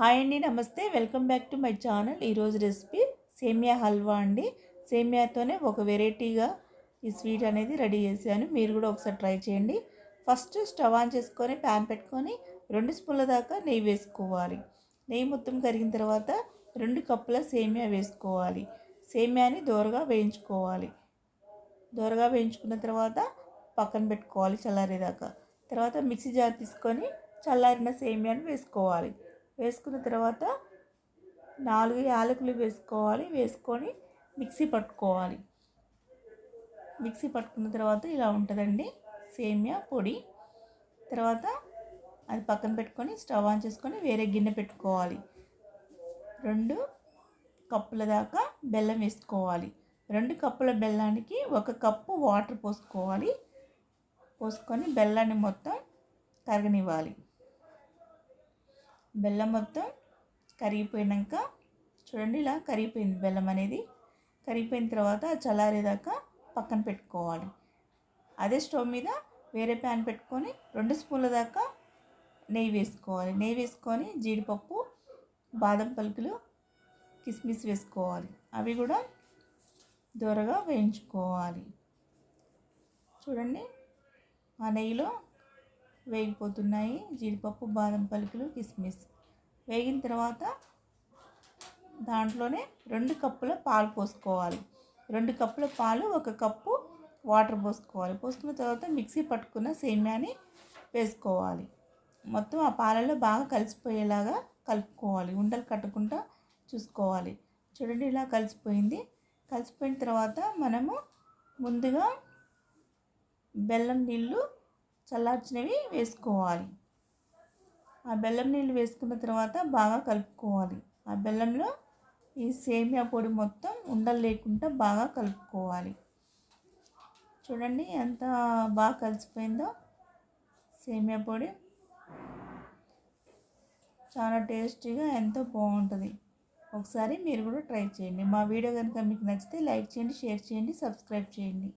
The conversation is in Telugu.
హాయ్ అండి నమస్తే. Welcome back to my channel. ఈరోజు రెసిపీ సేమియా హల్వా అండి. సేమియాతోనే ఒక వెరైటీగా ఈ స్వీట్ అనేది రెడీ చేశాను. మీరు కూడా ఒకసారి ట్రై చేయండి. ఫస్ట్ స్టవ్ ఆన్ చేసుకొని ప్యాన్ పెట్టుకొని రెండు స్పూన్ల దాకా నెయ్యి వేసుకోవాలి. నెయ్యి మొత్తం కరిగిన తర్వాత రెండు కప్పుల సేమియా వేసుకోవాలి. సేమియాని దోరగా వేయించుకోవాలి. దోరగా వేయించుకున్న తర్వాత పక్కన పెట్టుకోవాలి చల్లారేదాకా. తర్వాత మిక్సీ జార్ తీసుకొని చల్లారిన సేమియాని వేసుకోవాలి. వేసుకున్న తర్వాత నాలుగు యాలకులు వేసుకోవాలి. వేసుకొని మిక్సీ పట్టుకోవాలి. మిక్సీ పట్టుకున్న తర్వాత ఇలా ఉంటుందండి. సేమియా పొడి. తర్వాత అది పక్కన పెట్టుకొని స్టవ్ ఆన్ చేసుకొని వేరే గిన్నె పెట్టుకోవాలి. రెండు కప్పుల దాకా బెల్లం వేసుకోవాలి. రెండు కప్పుల బెల్లానికి ఒక కప్పు వాటర్ పోసుకోవాలి. పోసుకొని బెల్లాన్ని మొత్తం కరగనివ్వాలి. బెల్లం మొత్తం కరిగిపోయినాక చూడండి ఇలా కరిగిపోయింది బెల్లం అనేది. కరిగిపోయిన తర్వాత చల్లారేదాకా పక్కన పెట్టుకోవాలి. అదే స్టవ్ మీద వేరే ప్యాన్ పెట్టుకొని రెండు స్పూన్ల దాకా నెయ్యి వేసుకోవాలి. నెయ్యి వేసుకొని జీడిపప్పు బాదం పలుకులు కిస్మిస్ వేసుకోవాలి. అవి కూడా దూరగా వేయించుకోవాలి. చూడండి ఆ నెయ్యిలో వేగిపోతున్నాయి జీడిపప్పు బాదం పలుకులు కిస్మిస్. వేగిన తర్వాత దాంట్లోనే రెండు కప్పుల పాలు పోసుకోవాలి. రెండు కప్పుల పాలు ఒక కప్పు వాటర్ పోసుకోవాలి. పోసుకున్న తర్వాత మిక్సీ పట్టుకున్న సేమ్యాని వేసుకోవాలి. మొత్తం ఆ పాలలో బాగా కలిసిపోయేలాగా కలుపుకోవాలి. ఉండలు కట్టకుండా చూసుకోవాలి. చూడండి ఇలా కలిసిపోయింది. కలిసిపోయిన తర్వాత మనము ముందుగా బెల్లం నీళ్ళు చల్లార్చినవి వేసుకోవాలి. ఆ బెల్లం నీళ్ళు వేసుకున్న తర్వాత బాగా కలుపుకోవాలి. ఆ బెల్లంలో ఈ సేమియా పొడి మొత్తం ఉండలు లేకుండా బాగా కలుపుకోవాలి. చూడండి ఎంత బాగా కలిసిపోయిందో సేమియా పొడి. చాలా టేస్టీగా ఎంతో బాగుంటుంది. ఒకసారి మీరు కూడా ట్రై చేయండి. మా వీడియో కనుక మీకు నచ్చితే లైక్ చేయండి షేర్ చేయండి సబ్స్క్రైబ్ చేయండి.